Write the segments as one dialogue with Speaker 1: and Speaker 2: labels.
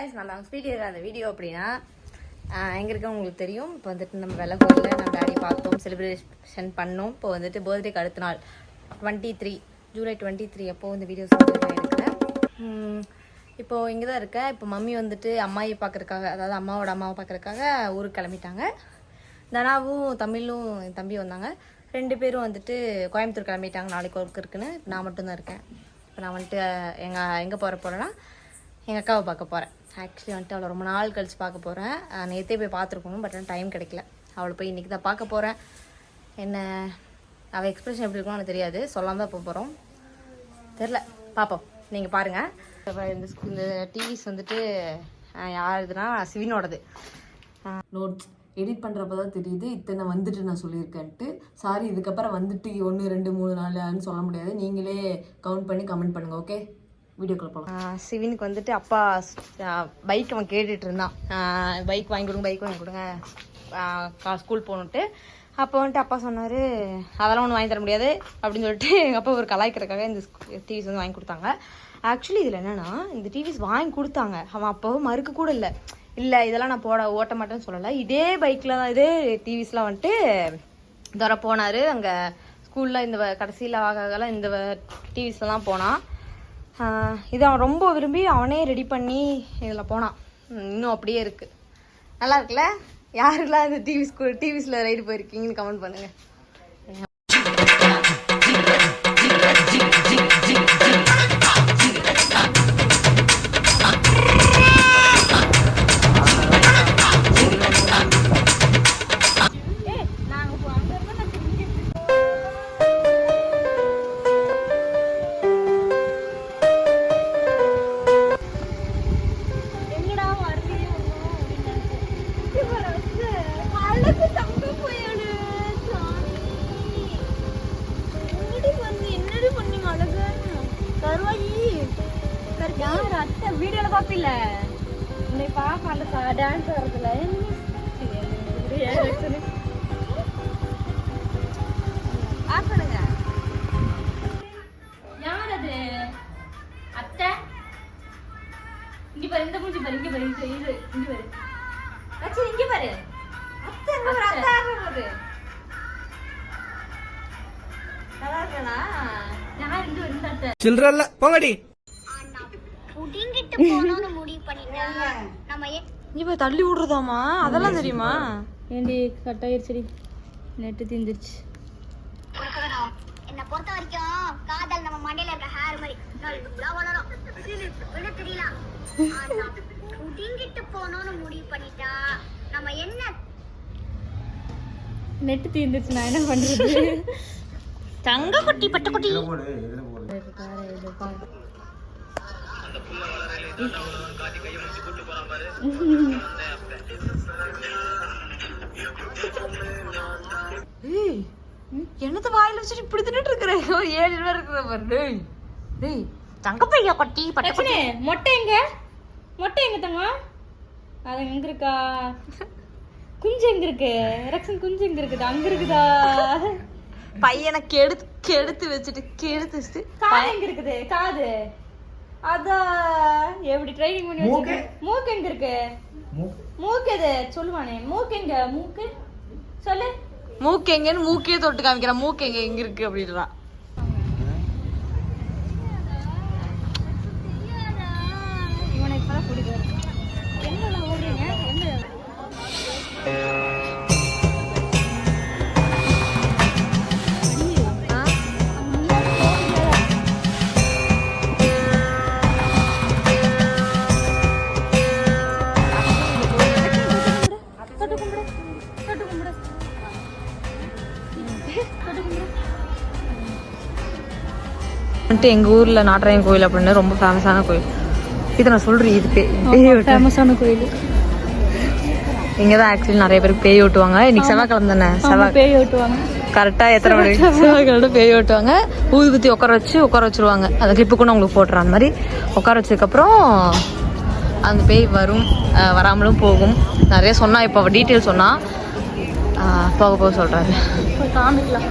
Speaker 1: Guys நான் தான் speed அந்த வீடியோ அப்படின்னா எங்கே இருக்க உங்களுக்கு தெரியும். இப்போ வந்துட்டு நம்ம வெள்ளக்கோயிலில் நம்ம டேடி பார்த்தோம் செலிப்ரேஷன் பண்ணோம். இப்போ வந்துட்டு பர்த்டேக்கு அடுத்த நாள் twenty three July twenty three அப்போ இந்த வீடியோஸ் வந்து நான் எடுக்கிறேன். இப்போது இங்கே தான் இருக்கேன் இப்போ மம்மி வந்துட்டு அம்மாயை பார்க்குறக்காக அதாவது அம்மாவோட அம்மாவை பார்க்குறக்காக ஊருக்கு கிளம்பிட்டாங்க. தனாவும் தமிழும் என் தம்பி வந்தாங்க. ரெண்டு பேரும் வந்துட்டு கோயம்புத்தூர் கிளம்பிட்டாங்க. நாளைக்கு ஒர்க் இருக்குன்னு. நான் மட்டும்தான் இருக்கேன். இப்போ நான் வந்துட்டு எங்கள் எங்கே போகிற போகிறேன்னா எங்கள் அக்காவை பார்க்க போகிறேன் ஆக்சுவலி வந்துட்டு அவளை ரொம்ப நாள் கழித்து பார்க்க போகிறேன் நேற்றே போய் பார்த்துருக்கணும் பட் டைம் கிடைக்கல. அவளை போய் இன்றைக்கி தான் பார்க்க போகிறேன் என்ன அவள் எக்ஸ்பிரஷன் எப்படி இருக்கும்னு எனக்கு தெரியாது. சொல்லாமல் தான் போக போகிறோம் தெரில பார்ப்போம். நீங்கள் பாருங்கள் இந்த ஸ்கூல் இந்த டிவிஸ் வந்துட்டு யார் யாருதுன்னா சிவினோடது.
Speaker 2: நோட்ஸ் எடிட் பண்ணுறப்ப தான் தெரியுது. இத்தனை வந்துட்டு நான் சொல்லியிருக்கேன்ட்டு. சாரி இதுக்கப்புறம் வந்துட்டு ஒன்று ரெண்டு மூணு நாலுன்னு சொல்ல முடியாது. நீங்களே கவுண்ட் பண்ணி கமெண்ட் பண்ணுங்கள் ஓகே வீடியோக்குள்ள போகலாம்
Speaker 1: சிவினுக்கு வந்துட்டு அப்பா பைக் அவன் கேட்டுட்டு இருந்தான் பைக் வாங்கி கொடுங்க பைக் வாங்கி கொடுங்க. ஸ்கூல் போகணுன்ட்டு அப்போ வந்துட்டு அப்பா சொன்னார் அதெல்லாம் ஒன்றும் வாங்கி தர முடியாது அப்படின்னு சொல்லிட்டு எங்கள் அப்பா ஒரு கலாய்க்கிறதுக்காக இந்த டிவிஸ் வந்து வாங்கி கொடுத்தாங்க. ஆக்சுவலி இதில் என்னென்னா இந்த டிவிஸ் வாங்கி கொடுத்தாங்க. அவன் அப்போ மறுக்க கூட இல்லை. இல்லை இதெல்லாம் நான் போட ஓட்ட மாட்டேன்னு சொல்லலை. இதே பைக்கில் தான் இதே டிவிஸ்லாம் வந்துட்டு தர போனார். அங்கே ஸ்கூலில் இந்த கடைசியில் ஆகலாம் இந்த டிவிஸில் தான் போனான். இது அவன் ரொம்ப விரும்பி அவனே ரெடி பண்ணி இதில் போனான். இன்னும் அப்படியே இருக்குது நல்லா இருக்குல்ல? யாருக்கெல்லாம் இந்த டிவி ஸ்கூல் டிவிஸில் ரைடு போயிருக்கீங்கன்னு கமெண்ட்
Speaker 3: பண்ணுங்கள் பாரு இங்க பாரு இது இது இங்க பாரு
Speaker 1: லட்சு இங்க பாரு. அத்தை இங்க பாரு அத்தை ஆடுற போது நல்லா இருக்கா
Speaker 3: யார் இங்க வந்து அத்தை.
Speaker 4: சில்லறல்ல போங்கடி.
Speaker 5: புடிங்கிட்டு போனோம்னு முடிவு பண்ணிட்டேன் நம்ம
Speaker 1: இங்க போய் தள்ளி விடுறதாமா அதெல்லாம் தெரியுமா?
Speaker 3: ஏண்டி கட் ஆயிருச்சுடி. நெட்டு தீந்துருச்சு.
Speaker 5: என்னை பொறுத்த வரைக்கும் காதல் நம்ம மண்டையில இருக்க ஹேர் மாதிரி. நல்லா வளரும். விட தெரியல. ஆனா புடிங்கிட்டு போனோம்னு முடிவு பண்ணிட்டா நம்ம என்ன
Speaker 3: நெட்டு தீந்துருச்சு நான் என்ன பண்றது?
Speaker 1: தங்க குட்டி பட்டு குட்டி. ஏய், என்னத்த வாயில வச்சுட்டு இப்படி தின்னுட்டு இருக்கிற? ஒரு ஏழு இருக்கிற பாரு. டேய் டேய் தங்க பையா குட்டி பட்டு
Speaker 3: மொட்டை எங்க? மொட்டை எங்க தங்கம் அது எங்க இருக்கா குஞ்சு எங்க இருக்கு? ரக்ஷன் குஞ்சு எங்க இருக்குது? அங்க இருக்குதா?
Speaker 1: பையனை கெடுத்து கெடுத்து வச்சுட்டு கெடுத்து வச்சுட்டு.
Speaker 3: காது எங்க இருக்குது? காது. அதான் எப்படி ட்ரைனிங் பண்ணி வச்சிருக்க? மூக்கு எங்க இருக்கு? மூக்கு எது? சொல்லுவானே. மூக்கு எங்க? மூக்கு. சொல்லு.
Speaker 1: மூக்கு எங்கன்னு மூக்கே தொட்டு காமிக்கிறான். மூக்கு எங்க எங்க இருக்கு அப்படின்றான். வந்துட்டு எங்க ஊர்ல நாட்டராயன் கோயில் அப்படின்னு ரொம்ப ஃபேமஸான கோயில். இதை நான் சொல்றேன் இது பேய்
Speaker 3: ஃபேமஸான கோயில்.
Speaker 1: இங்க தான் ஆக்சுவலி நிறைய பேருக்கு பேய் ஓட்டுவாங்க. இன்னைக்கு செவ்வாய்க்கிழமை தானே? செவ்வாய்
Speaker 3: பேய் ஓட்டுவாங்க.
Speaker 1: கரெக்டா எத்தனை மணி செவ்வாய்க்கிழமை பேய் ஓட்டுவாங்க. ஊதுபத்தி உட்கார வச்சு உட்கார வச்சிருவாங்க. அந்த கிளிப்பு கூட உங்களுக்கு போட்டுறேன் அந்த மாதிரி. உட்கார வச்சதுக்கப்புறம் அந்த பேய் வரும் வராமலும் போகும். நிறைய சொன்னா இப்போ டீட்டெயில் சொன்னா அஹ் போக போக
Speaker 3: சொல்கிறாரு காமிக்கலாம்.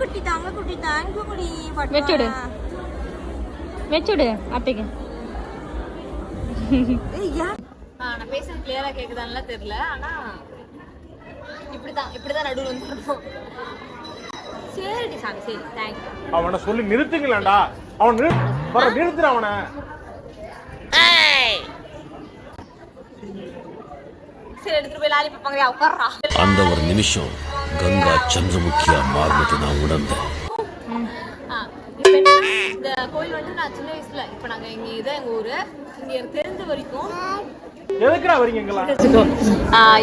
Speaker 1: அழகு குட்டி தாங்க குட்டி தாங்க குடி
Speaker 3: வச்சுடு வச்சுடு அத்தைக்கு
Speaker 1: நான் பேசுறது கிளியரா கேக்குதான்லாம் தெரியல ஆனா இப்படிதான் இப்படிதான் நடுவில் வந்து சரி சாமி சரி தேங்க்யூ
Speaker 4: அவனை சொல்லி நிறுத்துங்களேன்டா. அவன் வர நிறுத்துற அவனை.
Speaker 1: சரி எடுத்துட்டு போய் லாலி உட்கார்றா.
Speaker 6: அந்த ஒரு நிமிஷம் கங்கா சந்திரமுகியா மாறினது நான் உணர்ந்தேன்.
Speaker 1: ஆ, இப்ப என்னன்னா, இந்த கோயில் வந்து நான் சின்ன வயசுல இப்ப நாங்க இங்க இதான் எங்க ஊரு இங்க தெரிஞ்ச வரைக்கும்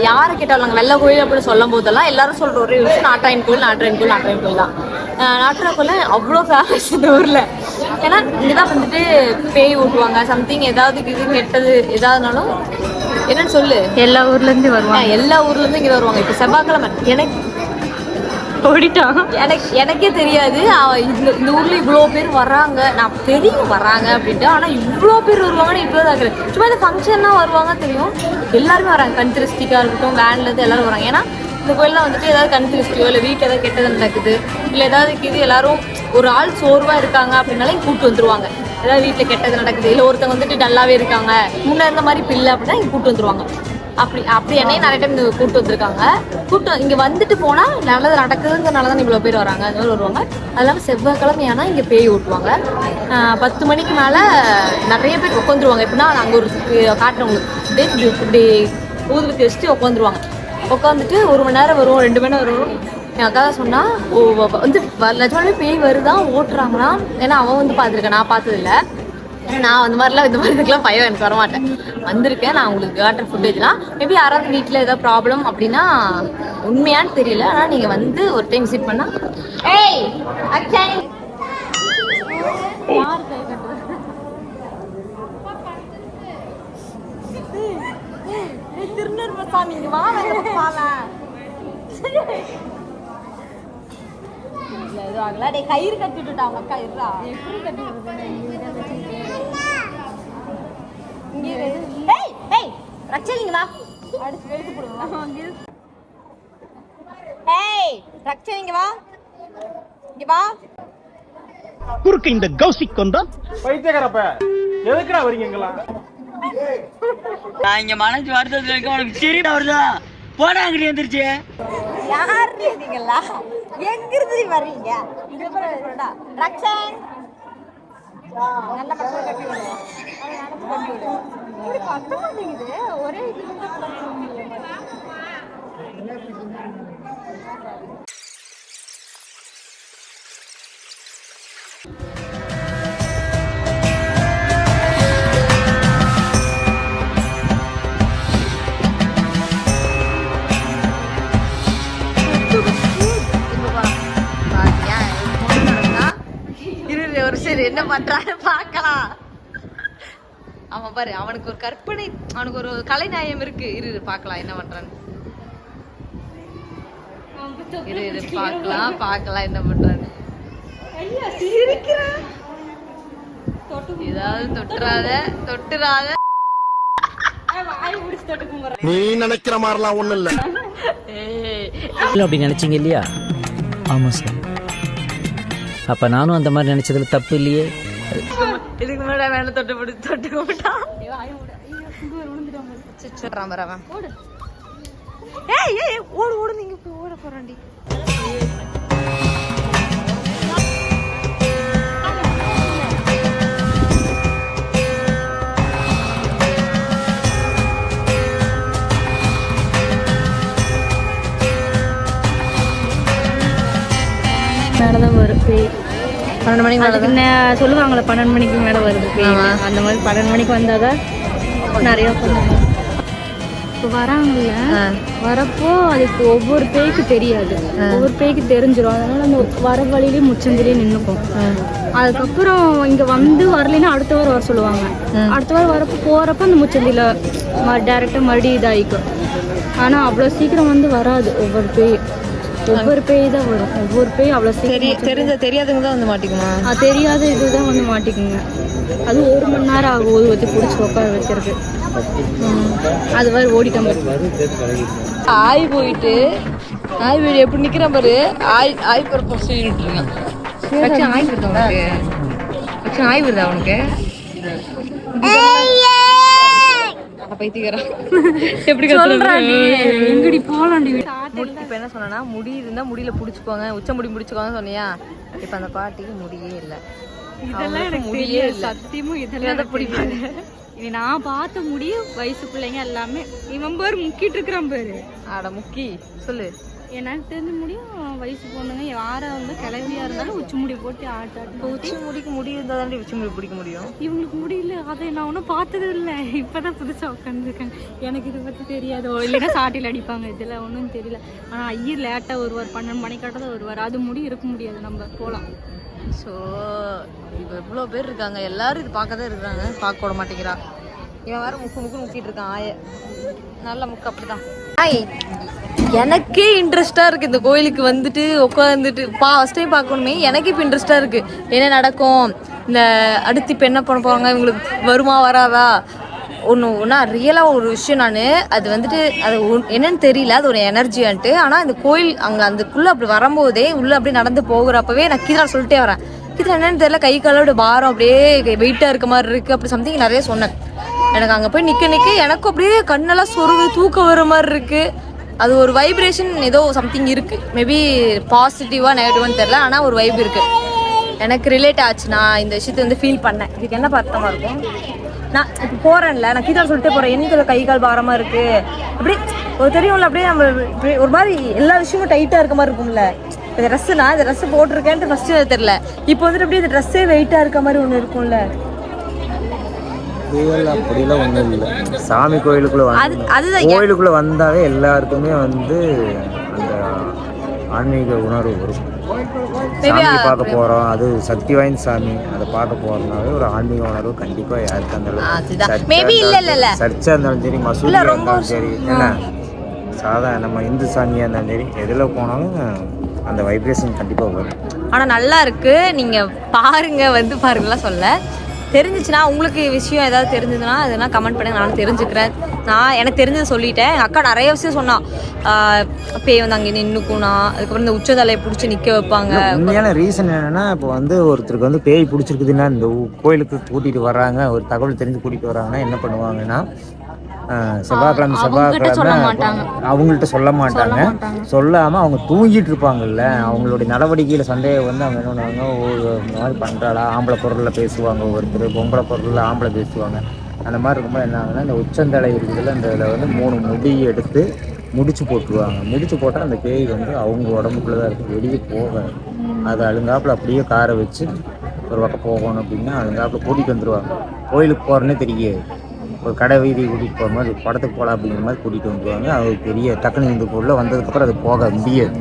Speaker 1: யாரை கேட்டாலும் நாங்கள் வெள்ளை கோயில் அப்படின்னு சொல்லும் போதெல்லாம் எல்லாரும் சொல்ற ஒரே விஷயம் நாட்டாயன் கோயில் நாட்டாயன் கோயில் நாட்டாயன் கோயில் தான். நாட்டாயன் கோயில் அவ்வளோ ஃபேமஸ் இந்த ஊர்ல. ஏன்னா இங்கதான் வந்துட்டு பேய் ஓட்டுவாங்க சம்திங் ஏதாவது இது கெட்டது ஏதாவதுனாலும் என்னன்னு சொல்லு.
Speaker 3: எல்லா ஊர்ல இருந்து வருவாங்க.
Speaker 1: எல்லா ஊர்ல இருந்து இங்க வருவாங்க. இப்ப செவ்வாய்க்கிழமை எனக்கு
Speaker 3: ஓடிட்டான்.
Speaker 1: எனக்கு எனக்கே தெரியாது. அவன் இந்த இந்த ஊர்ல இவ்வளோ பேர் வர்றாங்க. நான் தெரியும் வர்றாங்க அப்படின்ட்டு. ஆனால் இவ்வளோ பேர் வருவாங்கன்னு இப்போ தான் சும்மா இந்த ஃபங்க்ஷன்னா வருவாங்க தெரியும். எல்லாருமே வராங்க கண் இருக்கட்டும் வேன்லேருந்து எல்லாரும் வராங்க ஏன்னா இந்த கோயிலில் வந்துட்டு ஏதாவது கண் திருஷ்டியோ இல்லை வீட்டில் ஏதாவது கெட்டது நடக்குது இல்லை ஏதாவது இது எல்லாரும் ஒரு ஆள் சோர்வாக இருக்காங்க அப்படின்னாலே கூப்பிட்டு வந்துருவாங்க. ஏதாவது வீட்டில் கெட்டது நடக்குது இல்லை ஒருத்தவங்க வந்துட்டு டல்லாகவே இருக்காங்க முன்னே இருந்த மாதிரி பிள்ளை அப்படின்னா இங்கே கூப்பிட்டு வந்துருவாங்க. அப்படி அப்படி என்னையும் நிறைய டைம் கூப்பிட்டு கூட்டு வந்திருக்காங்க. கூப்பிட்டு இங்கே வந்துட்டு போனால் நல்லது நடக்குதுங்கிறனால தான் இவ்வளோ பேர் வராங்க. அந்த மாதிரி வருவாங்க. அது இல்லாமல் செவ்வாய்க்கிழமை இங்கே பேய் ஓட்டுவாங்க பத்து மணிக்கு மேலே நிறைய பேர் உட்காந்துருவாங்க. எப்படின்னா அங்கே ஒரு காட்டுறவங்களுக்கு அப்படியே இப்படி இப்படி ஊதுபத்தி வச்சுட்டு உட்காந்துருவாங்க. உட்காந்துட்டு ஒரு மணி நேரம் வரும் ரெண்டு மணி நேரம் வரும். என் அக்கா சொன்னால் வந்து வ- பேய் வருதான் ஓட்டுறாங்கன்னா ஏன்னா அவன் வந்து பார்த்துருக்கேன். நான் பார்த்ததில்ல. நான் அந்த மாதிரிலாம் இந்த மாதிரி இதுக்கெல்லாம் பயம் எனக்கு வர மாட்டேன் வந்திருக்கேன் நான் உங்களுக்கு காட்டுற ஃபுட்டேஜ்லாம் மேபி யாராவது வீட்டில் ஏதாவது ப்ராப்ளம் அப்படின்னா உண்மையான்னு தெரியல. ஆனால் நீங்கள் வந்து ஒரு டைம் விசிட் பண்ணா ஏய் அக்ஷய் திருநெல்வேலி சாமி இங்க வா இது ஆகல டேய் கயிறு கட்டி விட்டுட்டா அவங்க அக்கா இருடா. எப்படி கட்டி இங்க இரு. ஏய் ஏய் ரக்ஷல் இங்க வா அடிச்சு வெளுத்து போடுவோம் ஏய் ரக்ஷல் இங்க வா இங்க வா
Speaker 7: குறுக்கு இந்த கௌசிக் கொண்டான்
Speaker 4: பைத்தியக்காரப்ப. எதுக்குடா வரீங்க
Speaker 8: நான் இங்க மனசு வருத்தத்துல இருக்க உனக்கு சிரிடா வருதா? போடா அங்கிட்டு எந்திரிச்சு.
Speaker 1: யார் நீங்களா எங்க இருந்து ரக்ஷன். நல்ல பக்கம் கட்டி விடு. அதை நடந்து கட்டி விடு மாட்டேங்குது ஒரே இது சரி என்ன பண்றான்னு பார்க்கலாம். அவன் பாரு அவனுக்கு ஒரு கற்பனை அவனுக்கு ஒரு கலைநயம் இருக்கு. இரு பார்க்கலாம் என்ன பண்றான்னு. இரு இரு பார்க்கலாம் பார்க்கலாம் என்ன பண்றான்னு. ஏதாவது தொட்டுறாத தொட்டுறாத.
Speaker 7: நீ நினைக்கிற மாதிரிலாம் ஒண்ணு இல்ல.
Speaker 1: ஏய்.
Speaker 8: அப்படி நினைச்சீங்க இல்லையா? ஆமா சார். அப்ப நானும் அந்த மாதிரி நினைச்சதுல தப்பு இல்லையே?
Speaker 1: இதுக்கு முன்னாடி வேலை தொட்டு பிடி தொட்டு அவன் ஏய் ஏய் ஏய், ஓடு ஓடு நீங்க போய் ஓட
Speaker 3: தான் வரும் பேய்.
Speaker 1: பன்னெண்டு மணிக்கு
Speaker 3: அதுக்கு நே- சொல்லுவாங்களே பன்னெண்டு மணிக்கு மேலே வருது. அந்த மாதிரி பன்னெண்டு மணிக்கு வந்தாதான் நிறைய பண்ணுவாங்க இப்போ வராங்கல்ல வரப்போ அதுக்கு ஒவ்வொரு பேய்க்கு தெரியாது. ஒவ்வொரு பேய்க்கு தெரிஞ்சிடும் அதனால அந்த வர வழியிலே முச்சந்திலே நின்றுக்கும் அதுக்கப்புறம் இங்க வந்து வரலைன்னா அடுத்த வாரம் வர சொல்லுவாங்க. அடுத்த வாரம் வரப்போ போறப்ப அந்த முச்சந்தில டைரக்டா மறுபடியும் இதாயிக்கும். ஆனா அவ்வளோ சீக்கிரம் வந்து வராது ஒவ்வொரு பேய். ஒவ்வொரு பேய் தான் வரும். ஒவ்வொரு பேய் அவ்வளோ
Speaker 1: தெரிய
Speaker 3: சீக்கிரம்
Speaker 1: தெரிஞ்ச தெரியாதவங்க தான் வந்து மாட்டிக்குமா?
Speaker 3: ஆ, தெரியாத இதுதான் வந்து மாட்டிக்குங்க. அது ஒரு மணி நேரம் ஆகும் ஒரு வச்சு பிடிச்சி உட்கார வைக்கிறது. அது மாதிரி ஓடிட்டோம்.
Speaker 1: ஆய் போயிட்டு ஆய் வீடு எப்படி நிக்கிறேன் பாரு. ஆய் ஆய் பரப்ப சொல்லிட்டு இருக்கேன். ஆய் வருதா உனக்கு? வச்சு ஆய் வருதா உனக்கு? பைத்தியக்காரன். எப்படி
Speaker 3: சொல்றாண்டி எங்கடி போலாண்டி
Speaker 1: இப்போ என்ன சொன்னா முடி இருந்தா முடியில புடிச்சுக்கோங்க உச்ச முடி முடிச்சுக்கோங்க சொன்னியா? இப்போ அந்த பாட்டிக்கு முடியே இல்லை.
Speaker 3: இதெல்லாம் எனக்கு
Speaker 1: முடியே
Speaker 3: சத்தியமும் இதெல்லாம் பிடிக்காது இது நான் பார்த்த முடியும் வயசு பிள்ளைங்க எல்லாமே இவன் பேர் முக்கிட்டு இருக்கிறான் பேரு.
Speaker 1: ஆட முக்கி சொல்லு.
Speaker 3: எனக்கு தெரிஞ்ச முடியும் வயசு பொண்ணுங்க யாரா இருந்தா கிளவியா இருந்தாலும் உச்சி முடி போட்டு ஆட்டு
Speaker 1: இப்போ உச்சி முடிக்கு முடி இருந்தால் தாண்டி உச்சி முடி பிடிக்க முடியும்?
Speaker 3: இவங்களுக்கு முடியல அதை நான் ஒன்றும் பார்த்ததும் இல்லை. இப்போதான் புதுசாக உட்காந்துருக்காங்க எனக்கு இதை பற்றி தெரியாது. இல்லைன்னா சாட்டில் அடிப்பாங்க. இதில் ஒன்றும் தெரியல. ஆனால் ஐயர் லேட்டாக வருவார் பன்னெண்டு மணிக்காட்ட தான் வருவார். அது முடி இருக்க முடியாது. நம்ம போகலாம்
Speaker 1: ஸோ இப்போ இவ்வளோ பேர் இருக்காங்க. எல்லாரும் இது பார்க்க தான் இருக்கிறாங்க. பார்க்க விட மாட்டேங்கிறா. இவன் வேற முக்கு முக்கு முக்கிட்டு இருக்கான். ஆய. நல்ல முக்கு அப்படிதான். ஆய் எனக்கே இன்ட்ரெஸ்டாக இருக்குது இந்த கோயிலுக்கு வந்துட்டு உட்காந்துட்டு பா ஃபஸ்ட் டைம் பார்க்கணுமே. எனக்கு இப்போ இன்ட்ரெஸ்டாக இருக்குது என்ன நடக்கும்? இந்த அடுத்து இப்போ என்ன பண்ண போகிறாங்க இவங்களுக்கு வருமா வராதா? ஒன்று ஒன்றா ரியலாக ஒரு விஷயம் நான். அது வந்துட்டு அது ஒன்- என்னன்னு தெரியல. அது ஒரு எனர்ஜியான்ட்டு ஆனால் இந்த கோயில் அங்கே அதுக்குள்ளே அப்படி வரும்போதே உள்ளே அப்படியே நடந்து போகிறப்பவே நான் கீதான் சொல்லிட்டே வரேன். கீதா என்னன்னு தெரியல? கை காலோட பாரம் அப்படியே வெயிட்டாக இருக்க மாதிரி இருக்குது அப்படி சம்திங் நிறைய சொன்னேன். எனக்கு அங்கே போய் நிற்க நிற்க எனக்கும் அப்படியே கண்ணெல்லாம் சொருகு தூக்கம் வர மாதிரி இருக்குது அது ஒரு வைப்ரேஷன் ஏதோ சம்திங் இருக்குது மேபி பாசிட்டிவாக நெகட்டிவான்னு தெரில ஆனால் ஒரு வைப் இருக்குது எனக்கு ரிலேட் ஆச்சு நான் இந்த விஷயத்தை வந்து ஃபீல் பண்ணேன். இதுக்கு என்ன பார்த்தமாக இருக்கும்? நான் இப்போ போகிறேன்ல நான் கீதா சொல்லிட்டே போகிறேன் எனக்கு கை கால் பாரமாக இருக்குது அப்படி ஒரு தெரியும்ல அப்படியே நம்ம ஒரு மாதிரி எல்லா விஷயமும் டைட்டாக இருக்க மாதிரி இருக்கும்ல. இந்த ட்ரெஸ்ஸுனா இந்த ட்ரெஸ் போட்டிருக்கேன்ட்டு ஃபஸ்ட்டு தெரில இப்போ வந்துட்டு அப்படியே இந்த ட்ரெஸ்ஸே வெயிட்டாக இருக்க மாதிரி ஒன்று இருக்கும்ல.
Speaker 9: ரியல் அப்படிலாம் ஒன்றும் இல்லை. சாமி கோயிலுக்குள்ள
Speaker 1: அது
Speaker 9: வந்து கோயிலுக்குள்ள வந்தாவே எல்லாருக்குமே வந்து அந்த ஆன்மீக உணர்வு வரும். சாமி பார்க்க போறோம். அது சக்தி வாய்ந்த சாமி. அதை பார்க்க போறதுனாவே ஒரு ஆன்மீக உணர்வு கண்டிப்பா யாருக்கு அந்த
Speaker 1: அதுதான். Maybe இல்ல, இல்ல, இல்ல.
Speaker 9: சர்ச்சா இருந்தாலும் சரி மசூதியா இருந்தாலும் சரி. என்ன சாதா நம்ம இந்து சாமியா இருந்தாலும் சரி எதுல போனாலும் அந்த வைப்ரேஷன் கண்டிப்பா வரும்.
Speaker 1: ஆனால் நல்லா இருக்கு. நீங்கள் பாருங்க வந்து பாருங்கலாம் சொல்ல. தெரிஞ்சிச்சுன்னா உங்களுக்கு விஷயம் ஏதாவது தெரிஞ்சதுன்னா அதெல்லாம் கமெண்ட் பண்ணுங்க. நானும் தெரிஞ்சுக்கிறேன். நான் எனக்கு தெரிஞ்சதை சொல்லிட்டேன். எங்கள் அக்கா நிறைய விஷயம் சொன்னான் பேய் வந்து அங்கே நின்றுக்குனா அதுக்கப்புறம் இந்த உச்சதலையை பிடிச்சி நிற்க வைப்பாங்க.
Speaker 9: உண்மையான ரீசன் என்னன்னா இப்போ வந்து ஒருத்தருக்கு வந்து பேய் பிடிச்சிருக்குதுன்னா இந்த கோயிலுக்கு கூட்டிட்டு வர்றாங்க ஒரு தகவல் தெரிஞ்சு கூட்டிட்டு வர்றாங்கன்னா என்ன பண்ணுவாங்கன்னா செவ்வாய்க்கிழமை செவ்வாய்க்கிழமை அவங்கள்ட்ட சொல்ல மாட்டாங்க. சொல்லாம அவங்க தூங்கிட்டு இருப்பாங்கல்ல. அவங்களுடைய நடவடிக்கையில சந்தேகம் வந்து அவங்க என்ன இந்த மாதிரி பண்றாளா? ஆம்பளை பொருள்ல பேசுவாங்க ஒருத்தர் பொம்பளை பொருள்ல ஆம்பளை பேசுவாங்க. அந்த மாதிரி இருக்கும்போது என்ன ஆகுதுன்னா இந்த உச்சந்தலை இருக்குதுல்ல இந்த இதில் வந்து மூணு முடி எடுத்து முடிச்சு போட்டுருவாங்க. முடிச்சு போட்டால் அந்த பேய் வந்து அவங்க உடம்புக்குள்ள தான் இருக்கும் வெளியே போகாது அது அழுங்காப்புல அப்படியே காரை வச்சு ஒரு பக்கம் போகணும் அப்படின்னா அழுங்காப்புல கூட்டிகிட்டு வந்துருவாங்க. கோயிலுக்கு போகிறேன்னே தெரியாது. ஒரு கடை வீதி கூட்டிகிட்டு போகிற மாதிரி படத்துக்கு போகலாம் அப்படிங்கிற மாதிரி கூட்டிகிட்டு வந்துருவாங்க. அது பெரிய டக்குனு இதுக்குள்ளே வந்ததுக்கப்புறம் அது போக முடியாது.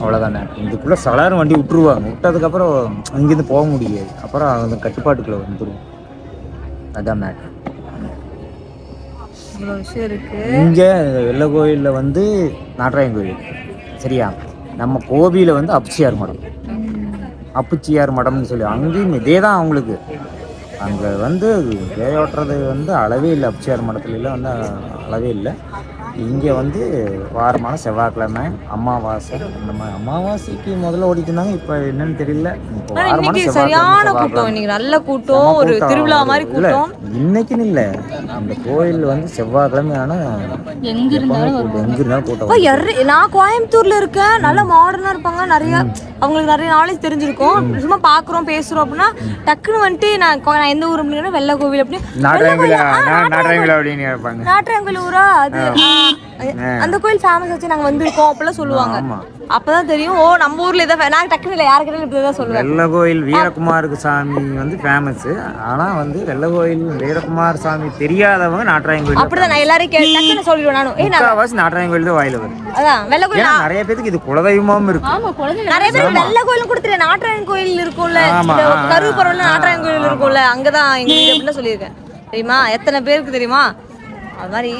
Speaker 9: அவ்வளோதானே இதுக்குள்ளே சலாரம் வண்டி விட்டுருவாங்க. விட்டதுக்கப்புறம் அங்கேருந்து போக முடியாது. அப்புறம் அந்த கட்டுப்பாட்டுக்குள்ளே வந்துடும் அதான் மேட்ரு இங்கே வெள்ளை கோயிலில் வந்து நாட்டராயன் கோயில். சரியா? நம்ம கோபியில் வந்து அப்சியார் மடம். அப்புச்சியார் மடம்னு சொல்லி அங்கேயும் இதே தான் அவங்களுக்கு. அங்கே வந்து பேயோட்டுறது வந்து அளவே இல்லை. அப்சியார் மடத்துலலாம் வந்து அளவே இல்லை. இங்கே வந்து வாரமான செவ்வாய்க்கிழமை அமாவாசை. அந்த மாதிரி அமாவாசைக்கு முதல்ல ஓடிட்டு இருந்தாங்க இப்போ என்னன்னு தெரியல.
Speaker 1: இன்னைக்கு சரியான கூட்டம். இன்னைக்கு நல்ல கூட்டம். ஒரு திருவிழா மாதிரி கூட்டம்.
Speaker 9: இன்னைக்குன்னு இல்ல. அந்த கோயில் வந்து செவ்வாய்க்கிழமை ஆனா
Speaker 3: எங்க
Speaker 9: கூட்டம். எங்க இருந்தாலும் கூட்டம்
Speaker 1: நான் கோயம்புத்தூர்ல இருக்கேன். நல்ல மாடர்னா இருப்பாங்க நிறைய. அவங்களுக்கு நிறைய நாலேஜ் தெரிஞ்சிருக்கும். சும்மா பாக்குறோம் பேசுறோம் அப்படின்னா டக்குன்னு வந்துட்டு நான் நான் எந்த ஊர் அப்படின்னா வெள்ளை கோவில் அப்படின்னு நாட்டுறாங்கல் ஊரா அது? அந்த கோயில் ஃபேமஸ் வச்சு நாங்க வந்திருக்கோம் அப்படிலாம் சொல்லுவாங்க. அப்பதான் தெரியும் ஓ நம்ம ஊர்ல இதான் நான் டக்குன்னு இல்லை யாருக்கிட்ட இப்படி தான் சொல்லுவேன்.
Speaker 9: வெள்ள கோயில் வீரகுமாருக்கு சாமி வந்து ஃபேமஸ் ஆனா வந்து வெள்ள கோயில் வீரகுமார் சாமி தெரியாதவங்க நாட்டராயன் கோயில்
Speaker 1: அப்படிதான் நான் எல்லாரையும் கே டக்குன்னு சொல்லிடுவேன் நானும் ஏய் நான்
Speaker 9: முக்காவாசி நாட்டராயன் கோயில் தான் வாயில வரும்.
Speaker 1: அதான் வெள்ளை கோயில்
Speaker 9: நிறைய பேத்துக்கு இது குலதெய்வமாவும் இருக்கு.
Speaker 3: ஆமா குழந்தை
Speaker 1: நிறைய பேர் வெள்ளை கோயிலும் கூட தெரியும் நாட்டாயன் கோயில் இருக்கும்ல.
Speaker 9: ஆமா,
Speaker 1: இந்த
Speaker 9: ஆ,
Speaker 1: கருவு பரவல நாட்டாயன் கோயில் இருக்கும்ல அங்கதான் எங்க வீடு அப்படின்னு சொல்லியிருக்கேன். தெரியுமா? எத்தனை பேருக்கு தெரியுமா? அது மாதிரி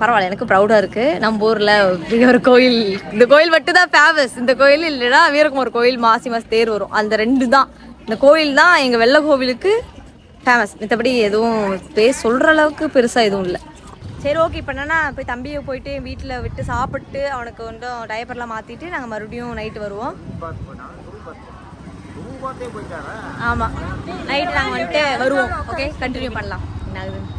Speaker 1: பரவாயில்ல எனக்கு ப்ரௌடாக இருக்குது நம்ம ஊரில் இப்படி ஒரு கோயில் இந்த கோயில் மட்டும் தான் ஃபேமஸ் இந்த கோயில் இல்லைன்னா வீரகுமார் கோயில் மாசி மாதம் தேர் வரும். அந்த ரெண்டு தான். இந்த கோயில் தான் எங்கள் வெள்ளை கோவிலுக்கு ஃபேமஸ் மற்றபடி எதுவும் பேர் சொல்கிற அளவுக்கு பெருசாக எதுவும் இல்லை. சரி ஓகே இப்போ என்னன்னா போய் தம்பியை போயிட்டு வீட்டில் விட்டு சாப்பிட்டு அவனுக்கு கொஞ்சம் டயப்பர்லாம் மாற்றிட்டு நாங்கள் மறுபடியும் நைட்டு வருவோம். ஆமாம் நைட்டு நாங்கள் வந்துட்டு வருவோம். ஓகே கண்டினியூ பண்ணலாம். என்ன ஆகுதுன்னு